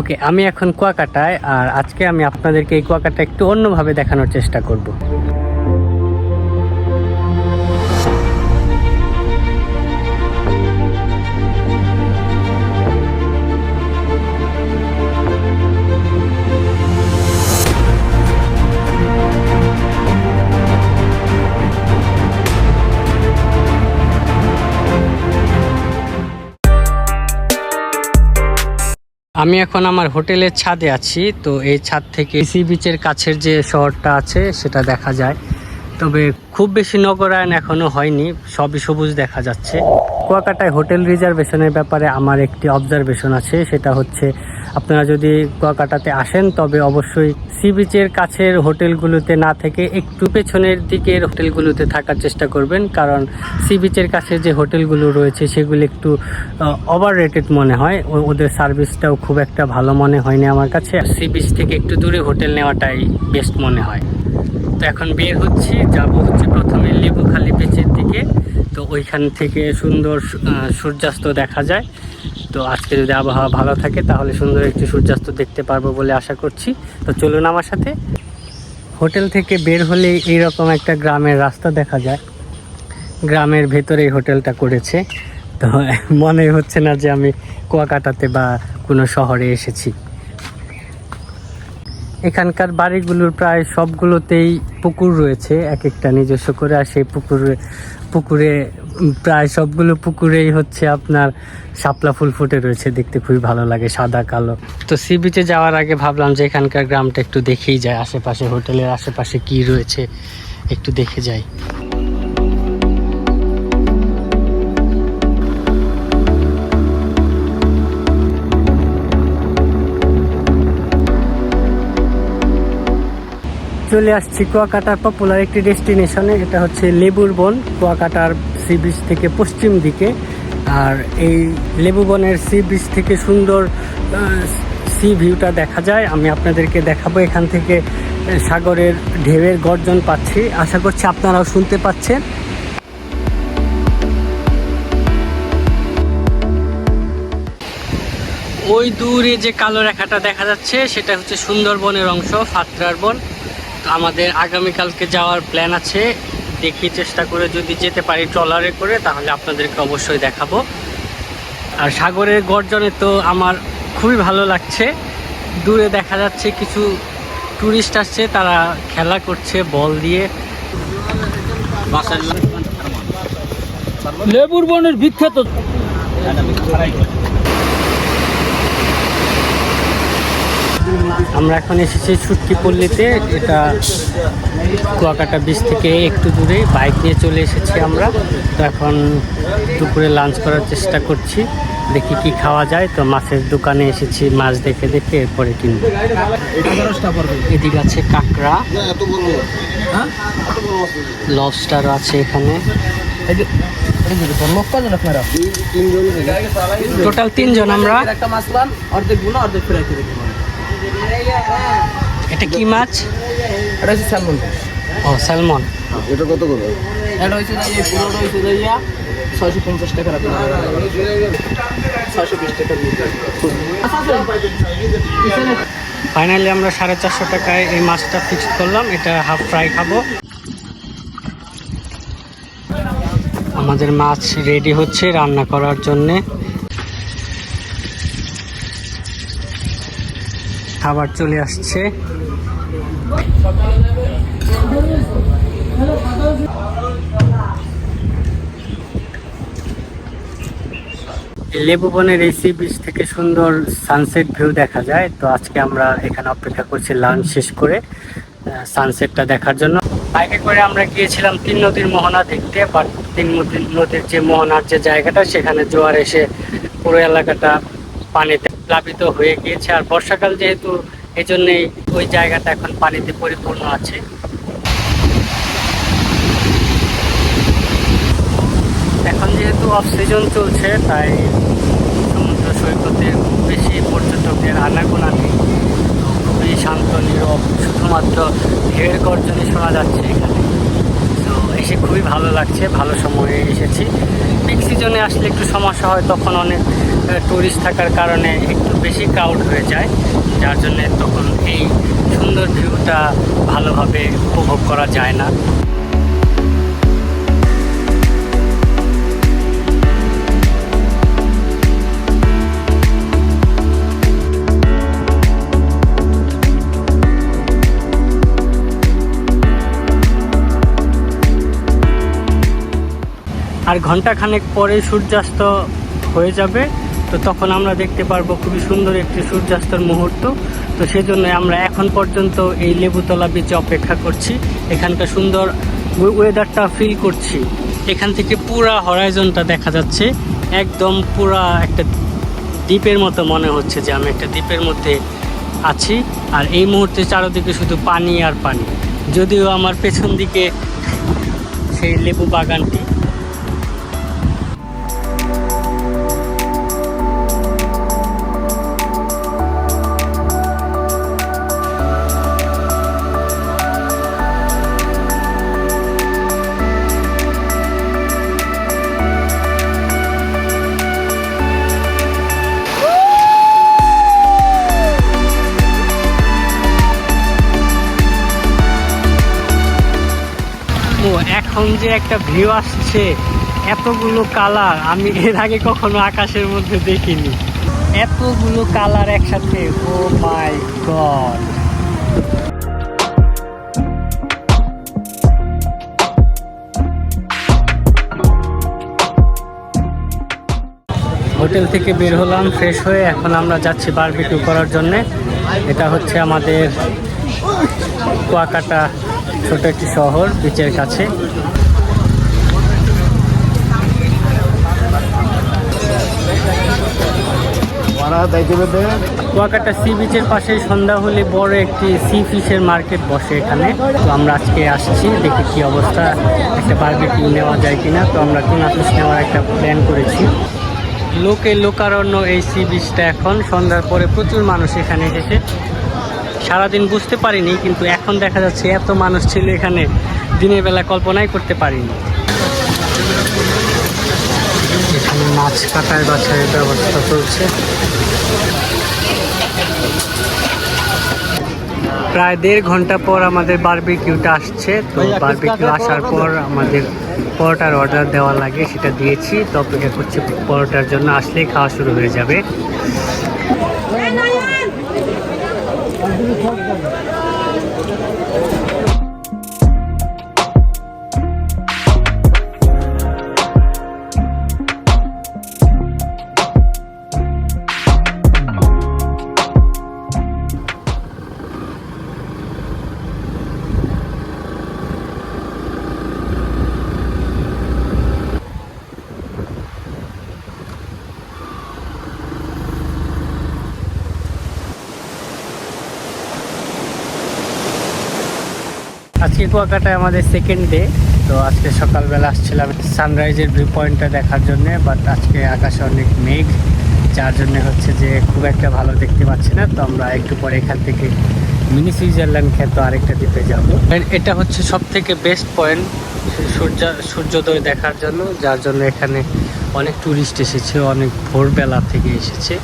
ওকে আমি এখন কুয়াকাটায়, আর আজকে আমি আপনাদেরকে এই কুয়াকাটা একটু অন্যভাবে দেখানোর চেষ্টা করব। আমি এখন আমার হোটেলের ছাদে আছি, তো এই ছাদ থেকে সি বিচের কাছের যে শহরটা আছে, সেটা দেখা যায়। তবে খুব বেশি নগরায়ন এখনও হয়নি, সবই সবুজ দেখা যাচ্ছে। কুয়াকাটায় হোটেল রিজার্ভেশনের ব্যাপারে আমার একটি অবজারভেশন আছে, সেটা হচ্ছে আপনারা যদি কুয়াকাটাতে আসেন, তবে অবশ্যই সি বিচের কাছের হোটেলগুলোতে না থেকে একটু পেছনের দিকের হোটেলগুলোতে থাকার চেষ্টা করবেন। কারণ সি বিচের কাছে যে হোটেলগুলো রয়েছে, সেগুলো একটু ওভার রেটেড মনে হয়। ওদের সার্ভিসটাও খুব একটা ভালো মনে হয়নি আমার কাছে। সি বিচ থেকে একটু দূরে হোটেল নেওয়াটাই বেস্ট মনে হয়। তো এখন বের হচ্ছি, যাব হচ্ছে প্রথমে লেবুখালি বিচের দিকে। তো ওইখান থেকে সুন্দর সূর্যাস্ত দেখা যায়। তো আজকে যদি আবহাওয়া ভালো থাকে, তাহলে সুন্দর একটি সূর্যাস্ত দেখতে পারব বলে আশা করছি। তো চলুন আমার সাথে। হোটেল থেকে বের হলে এইরকম একটা গ্রামের রাস্তা দেখা যায়। গ্রামের ভেতরে হোটেলটা করেছে। তো মনে হচ্ছে না যে আমি কুয়াকাটাতে বা কোনো শহরে এসেছি। এখানকার বাড়িগুলোর প্রায় সবগুলোতেই পুকুর রয়েছে, এক একটা নিজস্ব করে, আর সেই পুকুরে পুকুরে প্রায় সবগুলো পুকুরেই হচ্ছে আপনার শাপলা ফুল ফুটে রয়েছে, দেখতে খুবই ভালো লাগে, সাদা, কালো। তো সি বিচে যাওয়ার আগে ভাবলাম যে এখানকার গ্রামটা একটু দেখেই যায় আশেপাশে হোটেলের আশেপাশে কি রয়েছে একটু দেখে যাই। চলে আসছি কুয়াকাটার পপুলার একটি ডেস্টিনেশনে এটা হচ্ছে লেবুর বন। কুয়াকাটার সি বিচ থেকে পশ্চিম দিকে, আর এই লেবু বনের সি বিচ থেকে সুন্দর সি ভিউটা দেখা যায়। আমি আপনাদেরকে দেখাবো এখান থেকে সাগরের ঢেউয়ের গর্জন পাচ্ছি। আশা করছি আপনারাও শুনতে পাচ্ছেন। ওই দূরে যে কালো রেখাটা দেখা যাচ্ছে, সেটা হচ্ছে সুন্দরবনের অংশ, ফাত্রার বন। আমাদের আগামীকালকে যাওয়ার প্ল্যান আছে। দেখি চেষ্টা করে যদি যেতে পারি ট্রলারে করে তাহলে আপনাদেরকে অবশ্যই দেখাবো। আর সাগরের গর্জনে তো আমার খুবই ভালো লাগছে। দূরে দেখা যাচ্ছে কিছু টুরিস্ট আসছে তারা খেলা করছে বল দিয়ে। লেবুর বনের বিখ্যাত আমরা এখন এসেছি ছুটকি পল্লীতে এটা কুয়াকাটা বিচ থেকে একটু দূরে। বাইক নিয়ে চলে এসেছি আমরা। তো এখন দুপুরে লাঞ্চ করার চেষ্টা করছি। দেখি কি খাওয়া যায়। তো মাছের দোকানে এসেছি। মাছ দেখে দেখে এরপরে কিনবো। এদিকে আছে কাঁকড়া। লবস্টার আছে এখানে। টোটাল তিনজন আমরা। একটা মাছ পান অর্ধেক অর্ধেক ফ্রাই করে দিবেন এটা কি মাছ? এটা হচ্ছে স্যালমন ও স্যালমন। এটা কত করে? এটা হচ্ছে পুরোটা হচ্ছে যে ইয়া ছয়শো পঞ্চাশ টাকা রাখবেন ছয়শো বিশ টাকা ফাইনালি আমরা সাড়ে চারশো টাকায় এই মাছটা ফিক্সড করলাম। এটা হাফ ফ্রাই খাব। আমাদের মাছ রেডি হচ্ছে রান্না করার জন্যে। খাবার চলে আসছে। লেবু বনের এই সি বিচ থেকে সুন্দর সানসেট ভিউ দেখা যায়। তো আজকে আমরা এখানে অপেক্ষা করছি লাঞ্চ শেষ করে সানসেটটা দেখার জন্য। বাইকে করে আমরা গিয়েছিলাম তিন নদীর মোহনা দেখতে বাট তিন নদীর নদীর যে মোহনার যে জায়গাটা, সেখানে জোয়ার এসে পুরো এলাকাটা পানিতে প্লাবিত হয়ে গিয়েছে। আর বর্ষাকাল যেহেতু এই জন্যেই ওই জায়গাটা এখন পানিতে পরিপূর্ণ আছে। এখন যেহেতু অফ সিজন চলছে, তাই সমুদ্র সৈকতে খুব বেশি পর্যটকের আনাগোনা নেই। তো খুবই শান্ত, নীরব, শুধুমাত্র ঢেউয়ের গর্জনই শোনা যাচ্ছে এখানে। তো এসে খুবই ভালো লাগছে, ভালো সময়ে এসেছি। পিক সিজনে আসলে একটু সমস্যা হয়, তখন অনেক আহ, টুরিস্ট থাকার কারণে একটু বেশি ক্রাউড হয়ে যায় যার জন্য তখন এই সুন্দর ভিউটা ভালোভাবে উপভোগ করা যায় না। আর ঘণ্টা খানেক পরে সূর্যাস্ত হয়ে যাবে। তো তখন আমরা দেখতে পারব খুবই সুন্দর একটি সূর্যাস্তের মুহূর্ত। তো সেজন্য আমরা এখন পর্যন্ত এই লেবুতলা বিচে অপেক্ষা করছি। এখানকার সুন্দর ওয়েদারটা ফিল করছি। এখান থেকে পুরা হরাইজনটা দেখা যাচ্ছে। একদম পুরা একটা দ্বীপের মতো মনে হচ্ছে যে আমি একটা দ্বীপের মধ্যে আছি। আর এই মুহূর্তে চারদিকে শুধু পানি আর পানি। যদিও আমার পেছন দিকে সেই লেবু বাগানটি এখন যে একটা ভিউ আসছে, এতগুলো কালার আমি এর আগে কখনো আকাশের মধ্যে দেখিনি। এতগুলো কালার একসাথে, ও মাই গড। হোটেল থেকে বের হলাম ফ্রেশ হয়ে এখন আমরা যাচ্ছি বারবিকিউ করার জন্যে। এটা হচ্ছে আমাদের কুয়াকাটা ছোট একটি শহর বিচের কাছে। কুয়াকাটা সি বিচের পাশে সন্ধ্যা হলে বড় একটি সি ফিশের মার্কেট বসে এখানে। তো আমরা আজকে আসছি দেখি কি অবস্থা। একটা বারবিকিউ নেওয়া যায় কিনা। তো আমরা টুনা ফিশ নেওয়ার একটা প্ল্যান করেছি। লোকে লোকারণ্য এই সি বিচটা এখন। সন্ধ্যার পরে প্রচুর মানুষ এখানে এসেছে। সারাদিন বুঝতে পারিনি কিন্তু এখন দেখা যাচ্ছে এত মানুষ ছিল এখানে দিনের বেলা কল্পনাই করতে পারিনি। এখানে মাছ কাটার বাছাইয়ের ব্যবস্থা চলছে। প্রায় দেড় ঘণ্টা পর আমাদের বারবিকিউটা আসছে তো বারবিকিউ আসার পর আমাদের পরোটার অর্ডার দেওয়া লাগে সেটা দিয়েছি। তো অপেক্ষা করছি পরোটার জন্য আসলেই খাওয়া শুরু হয়ে যাবে। আজকে কুয়াকাটায় আমাদের সেকেন্ড ডে তো আজকে সকালবেলা আসছিলাম সানরাইজের ভিউ পয়েন্টটা দেখার জন্য বাট আজকে আকাশে অনেক মেঘ, যার জন্য হচ্ছে যে খুব একটা ভালো দেখতে পাচ্ছি না, তো আমরা একটু পরে এখান থেকে মিনি সুইজারল্যান্ড খ্যাত আরেকটা দ্বীপে যাব। এটা হচ্ছে সব থেকে বেস্ট পয়েন্ট সূর্য, সূর্যোদয় দেখার জন্য, যার জন্য এখানে অনেক ট্যুরিস্ট এসেছে, অনেক ভোরবেলা থেকে এসেছে।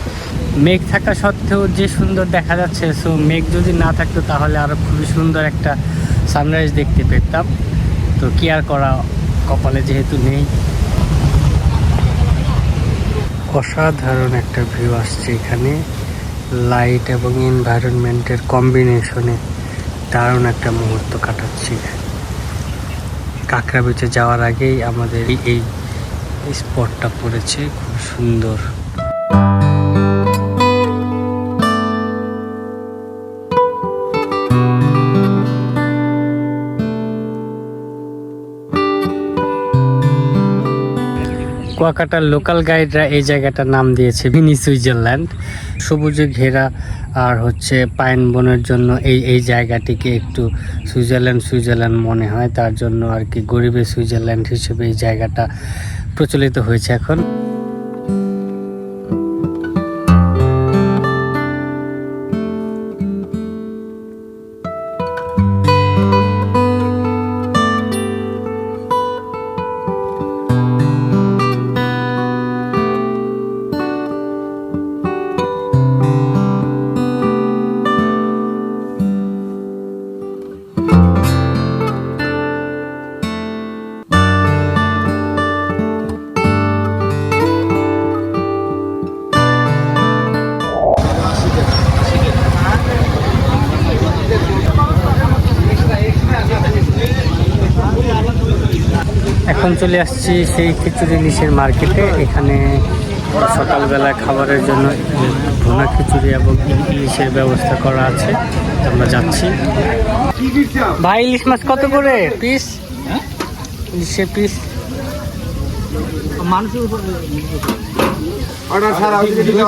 মেঘ থাকা সত্ত্বেও যে সুন্দর দেখা যাচ্ছে সো মেঘ যদি না থাকতো তাহলে আরও খুবই সুন্দর একটা সানরাইজ দেখতে পেতাম। তো কি আর করা, কপালে যেহেতু নেই। অসাধারণ একটা ভিউ আসছে এখানে। লাইট এবং এনভায়রনমেন্টের কম্বিনেশনে দারুণ একটা মুহূর্ত কাটাচ্ছি। কাঁকড়া বিচে যাওয়ার আগেই আমাদের এই স্পটটা পড়েছে। খুব সুন্দর। কুয়াকাটার লোকাল গাইডরা এই জায়গাটার নাম দিয়েছে মিনি সুইজারল্যান্ড। সবুজে ঘেরা আর হচ্ছে পাইন বনের জন্য এই এই জায়গাটিকে একটু সুইজারল্যান্ড সুইজারল্যান্ড মনে হয়। তার জন্য আর কি গরিবের সুইজারল্যান্ড হিসেবে এই জায়গাটা প্রচলিত হয়েছে এখন। এখন চলে আসছি সেই খিচুড়ি ইলিশের মার্কেটে। এখানে সকালবেলা খাবারের জন্য ভুনা খিচুড়ি এবং ইলিশের ব্যবস্থা করা আছে। আমরা যাচ্ছি। ভাই, ইলিশ মাছ কত করে? পিস? ইলিশের পিস?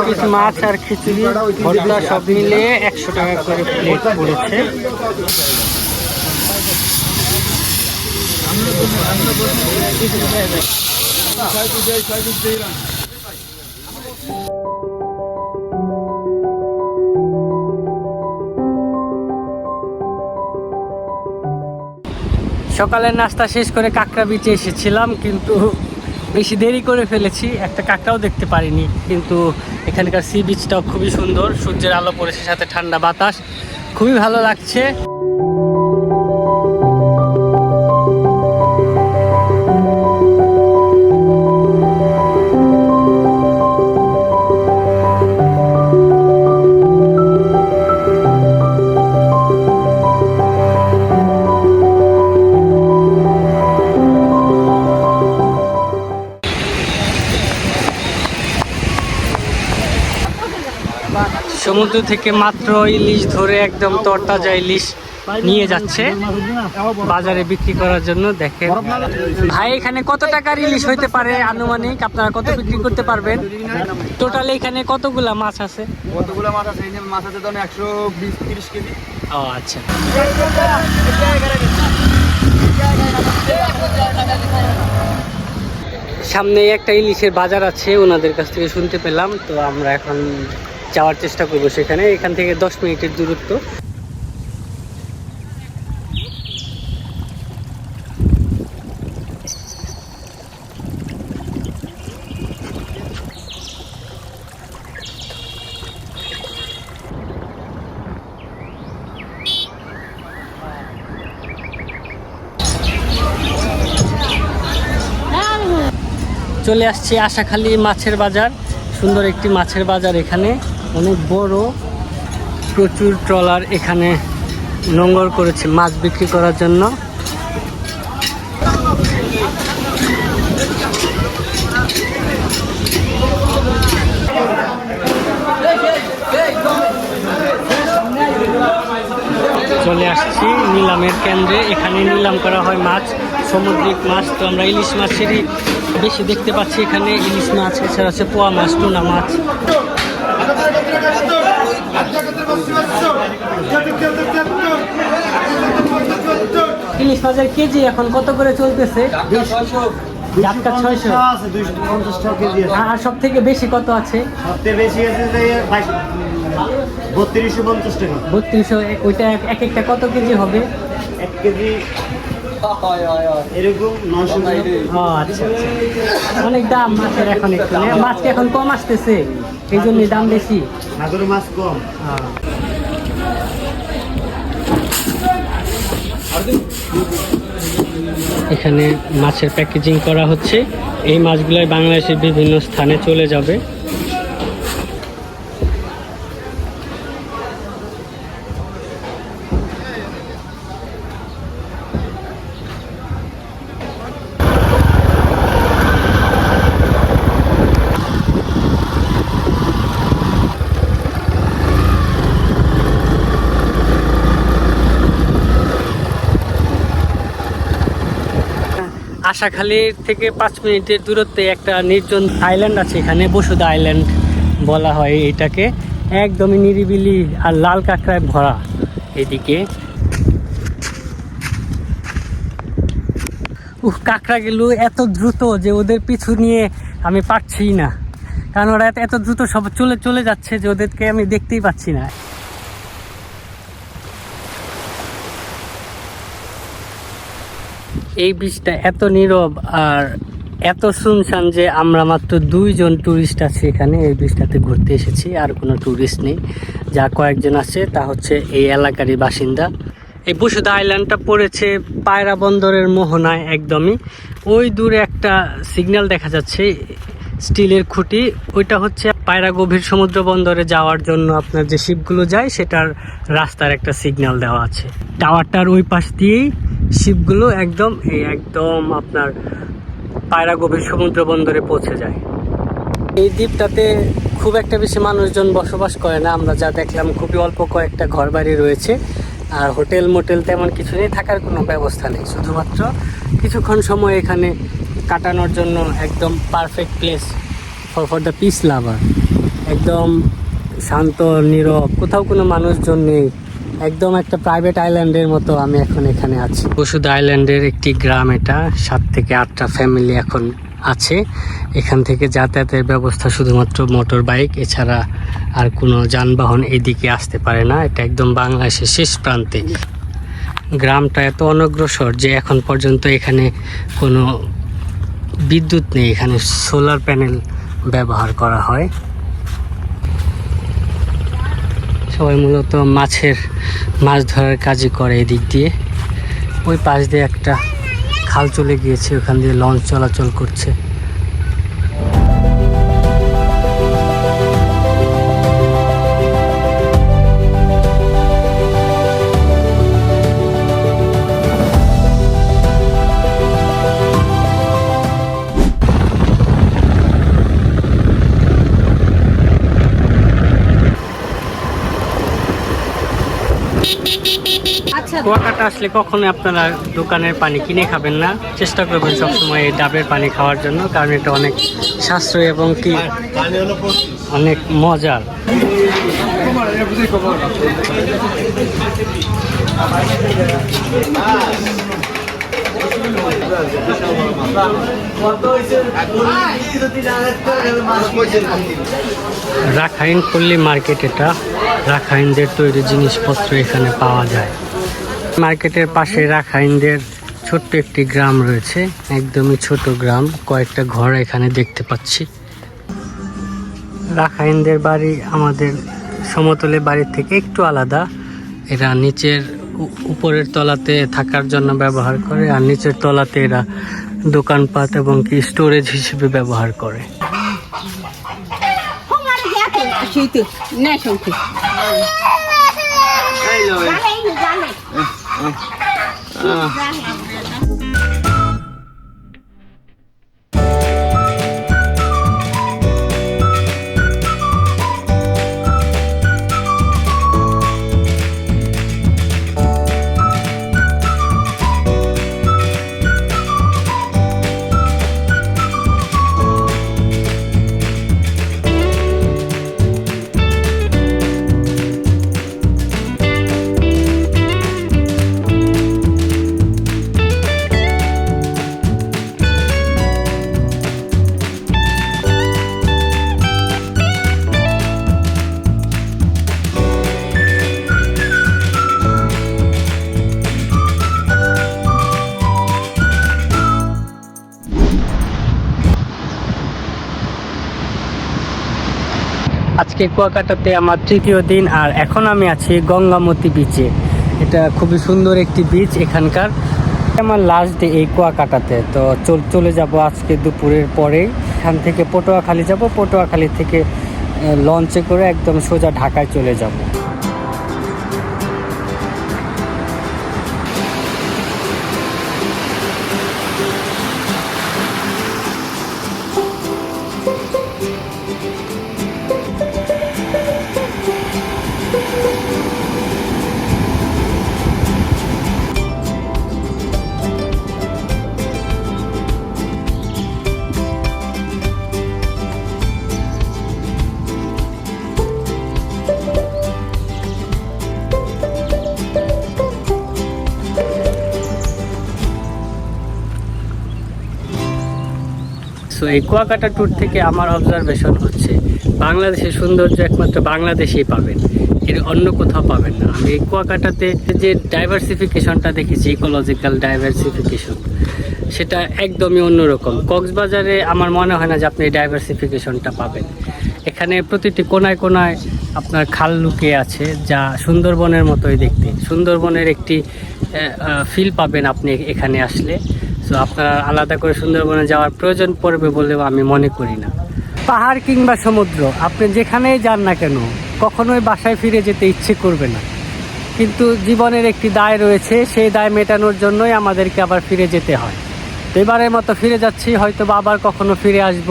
পিস মাছ আর খিচুড়ি সব মিলিয়ে একশো টাকা করে প্লেট পড়েছে। সকালের নাস্তা শেষ করে কাঁকড়া বিচে এসেছিলাম, কিন্তু বেশি দেরি করে ফেলেছি। একটা কাঁকড়াও দেখতে পারিনি, কিন্তু এখানকার সি বিচটাও খুবই সুন্দর। সূর্যের আলো পড়েছে, সাথে ঠান্ডা বাতাস। খুবই ভালো লাগছে। সমুদ্র থেকে মাত্র ইলিশ ধরে একদম তরতাজা ইলিশ নিয়ে যাচ্ছে। বাজারে বিক্রি করার জন্য দেখে ভাই এখানে কত টাকার ইলিশ হইতে পারে আনুমানিক? আপনারা কত বিক্রি করতে পারবেন? টোটাল এখানে কতগুলা মাছ আছে? কতগুলো মাছ আছে? মাছ আছে ধরুন একশো বিশ তিরিশ কেজি। ও আচ্ছা। সামনে একটা ইলিশের বাজার আছে ওনাদের কাছ থেকে শুনতে পেলাম। তো আমরা এখন যাওয়ার চেষ্টা করব সেখানে। এখান থেকে দশ মিনিটের দূরত্ব। চলে আসছি আশাখালী মাছের বাজার, সুন্দর একটি মাছের বাজার এখানে। অনেক বড় প্রচুর ট্রলার এখানে নোংর করেছে মাছ বিক্রি করার জন্য। চলে আসছি নিলামের কেন্দ্রে। এখানে নিলাম করা হয় মাছ, সামুদ্রিক মাছ। তো আমরা ইলিশ মাছেরই বেশি দেখতে পাচ্ছি এখানে। ইলিশ মাছ, এছাড়া আছে পোয়া মাছ, টুনা মাছ। ইলিশ মাছের কেজি এখন কত করে চলতেছে? জাটকা ছয়শো। আর সব থেকে বেশি কত আছে? সবচেয়ে বেশি আছে বত্রিশশো পঞ্চাশ টাকা। বত্রিশশো ওইটা এক- এক একটা কত কেজি হবে? এক কেজি এরকম আচ্ছা আচ্ছা। অনেক দাম মাছের এখন একটু মাছ এখন কম আসতেছে এই জন্যই দাম বেশি। সাগর মাছ কম। এখানে মাছের প্যাকেজিং করা হচ্ছে। এই মাছগুলোই বাংলাদেশের বিভিন্ন স্থানে চলে যাবে। আশাখালী থেকে পাঁচ মিনিটের দূরত্বে একটা নির্জন আইল্যান্ড আছে এখানে বসুদা আইল্যান্ড বলা হয় এটাকে। একদমই নিরিবিলি আর লাল কাঁকড়ায় ভরা এদিকে। উহ, কাঁকড়াগুলো এত দ্রুত যে ওদের পিছু নিয়ে আমি পারছি না। কারণ ওরা এত দ্রুত সব চলে চলে যাচ্ছে যে ওদেরকে আমি দেখতেই পাচ্ছি না। এই বীজটা এত নীরব আর এত শুনশান যে আমরা মাত্র দুইজন ট্যুরিস্ট আছি এখানে। এই বীজটাতে ঘুরতে এসেছি, আর কোনো ট্যুরিস্ট নেই। যা কয়েকজন আছে, তা হচ্ছে এই এলাকারই বাসিন্দা। এই বসুধা আইল্যান্ডটা পড়েছে পায়রা বন্দরের মোহনায় একদমই। ওই দূরে একটা সিগন্যাল দেখা যাচ্ছে স্টিলের খুঁটি, ওইটা হচ্ছে পায়রা গভীর সমুদ্র বন্দরে যাওয়ার জন্য আপনার যে শিপগুলো যায়, সেটার রাস্তার একটা সিগন্যাল দেওয়া আছে। টাওয়ারটার ওই পাশ দিয়েই শিপগুলো একদম, এই একদম আপনার পায়রা গভীর সমুদ্র বন্দরে পৌঁছে যায়। এই দ্বীপটাতে খুব একটা বেশি মানুষজন বসবাস করে না, আমরা যা দেখলাম খুবই অল্প কয়েকটা ঘর বাড়ি রয়েছে, আর হোটেল মোটেল তেমন কিছু নেই, থাকার কোনো ব্যবস্থা নেই। শুধুমাত্র কিছুক্ষণ সময় এখানে কাটানোর জন্য একদম perfect place for for the peace lover একদম শান্ত, নীরব, কোথাও কোনো মানুষজন নেই। একদম একটা প্রাইভেট আইল্যান্ডের মতো আমি এখন এখানে আছি। বসুদ আইল্যান্ডের একটি গ্রাম এটা, সাত থেকে আটটা ফ্যামিলি এখন আছে। এখান থেকে যাতায়াতের ব্যবস্থা শুধুমাত্র মোটর বাইক এছাড়া আর কোনো যানবাহন এদিকে আসতে পারে না। এটা একদম বাংলাদেশের শেষ প্রান্তে। গ্রামটা এত অনগ্রসর যে এখন পর্যন্ত এখানে কোনো বিদ্যুৎ নেই এখানে সোলার প্যানেল ব্যবহার করা হয়। সবাই মূলত মাছের, মাছ ধরার কাজই করে এদিক দিয়ে। ওই পাশ দিয়ে একটা খাল চলে গিয়েছে, ওখান দিয়ে লঞ্চ চলাচল করছে। কুয়াকাটা আসলে কখনো আপনারা দোকানের পানি কিনে খাবেন না। চেষ্টা করবেন সবসময় এই ডাবের পানি খাওয়ার জন্য, কারণ এটা অনেক সাশ্রয়ী এবং কি অনেক মজার। রাখাইন পল্লী মার্কেট এটা। রাখাইনদের তৈরি জিনিসপত্র এখানে পাওয়া যায়। মার্কেটের পাশে রাখাইনদের ছোট্ট একটি গ্রাম রয়েছে, একদমই ছোট গ্রাম, কয়েকটা ঘর এখানে দেখতে পাচ্ছি। রাখাইনদের বাড়ি আমাদের সমতলে বাড়ির থেকে একটু আলাদা। এরা নিচের উপরের তলাতে থাকার জন্য ব্যবহার করে, আর নিচের তলাতে এরা দোকানপাট এবং কি স্টোরেজ হিসেবে ব্যবহার করে। 嗯。আজকে কুয়াকাটাতে আমার তৃতীয় দিন আর এখন আমি আছি গঙ্গামতি বিচে এটা খুবই সুন্দর একটি বিচ এখানকার। আমার লাস্ট ডে এই কুয়াকাটাতে, তো চল, চলে যাব আজকে দুপুরের পরেই। এখান থেকে পটুয়াখালী যাব, পটুয়াখালী থেকে লঞ্চে করে একদম সোজা ঢাকায় চলে যাব। এই কুয়াকাটা ট্যুর থেকে আমার অবজারভেশন হচ্ছে, বাংলাদেশের সৌন্দর্য একমাত্র বাংলাদেশেই পাবেন, এর অন্য কোথাও পাবেন না। আমি এই কুয়াকাটাতে যে ডাইভার্সিফিকেশনটা দেখেছি ইকোলজিক্যাল ডাইভার্সিফিকেশন সেটা একদমই অন্যরকম। কক্সবাজারে আমার মনে হয় না যে আপনি এই ডাইভার্সিফিকেশনটা পাবেন। এখানে প্রতিটি কোনায় কোনায় আপনার খাল লুকিয়ে আছে, যা সুন্দরবনের মতোই দেখতে। সুন্দরবনের একটি ফিল পাবেন আপনি এখানে আসলে। তো আপনার আলাদা করে সুন্দরবনে যাওয়ার প্রয়োজন পড়বে বলেও আমি মনে করি না। পাহাড় কিংবা সমুদ্র, আপনি যেখানেই যান না কেন, কখনোই বাসায় ফিরে যেতে ইচ্ছে করবে না। কিন্তু জীবনের একটি দায় রয়েছে, সেই দায় মেটানোর জন্যই আমাদেরকে আবার ফিরে যেতে হয়। এবারের মতো ফিরে যাচ্ছি হয়তো বা আবার কখনো ফিরে আসব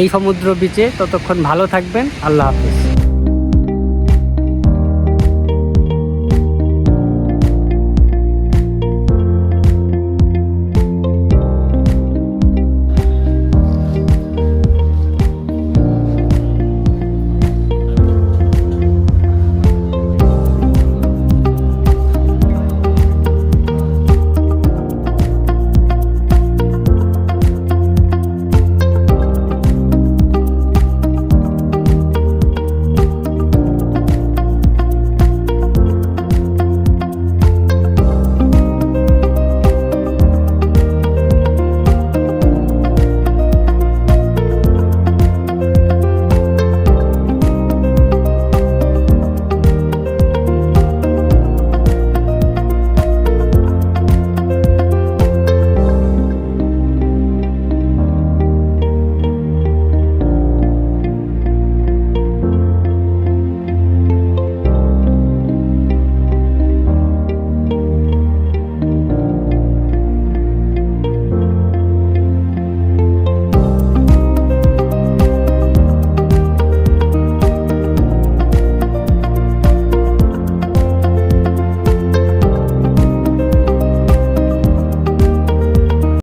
এই সমুদ্র বিচে ততক্ষণ ভালো থাকবেন, আল্লাহ হাফিজ।